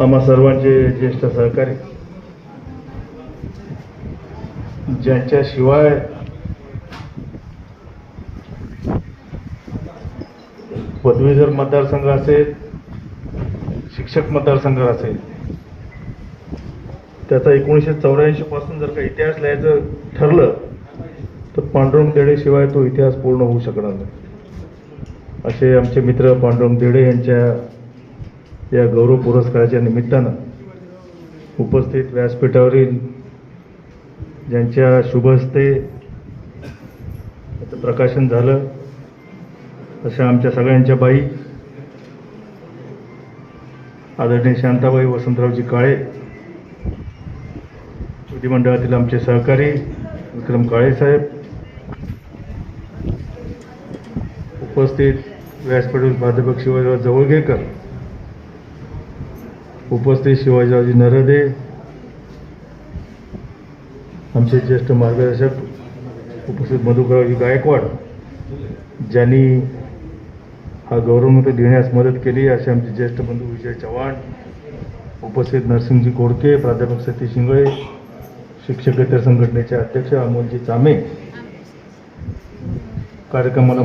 आम्हा सर्वांचे ज्येष्ठ सहकारी ज्यांच्याशिवाय पदवीधर मतदारसंघ असेल शिक्षक मतदारसंघ असेल त्याचा एकोणीसशे चौऱ्याऐंशी पासून जर का इतिहास लिहायचं ठरलं तर पांडुरंग देडेशिवाय तो इतिहास पूर्ण होऊ शकणार नाही. असे आमचे मित्र पांडुरंग देडे यांच्या या गौरव पुरस्काराच्या निमित्तानं उपस्थित व्यासपीठावरील ज्यांच्या शुभ हस्ते प्रकाशन झालं अशा आमच्या सगळ्यांच्या बाई आदरणीय शांताबाई वसंतरावजी काळे विधिमंडळातील आमचे सहकारी विक्रम काळे साहेब उपस्थित व्यासपीठ प्राध्यापक शिवाजीराव जवळगेकर उपस्थित शिवाजीरावजी नरदे आमचे ज्येष्ठ मार्गदर्शक उपस्थित मधुकररावजी गायकवाड ज्यांनी हा गौरवमूर्ती देण्यास मदत केली असे आमचे ज्येष्ठ बंधू विजय चव्हाण उपस्थित नरसिंगजी कोडके प्राध्यापक सतीश शिंगळे शिक्षकेतर संघटनेचे अध्यक्ष अमोलजी चामे. कार्यक्रमाला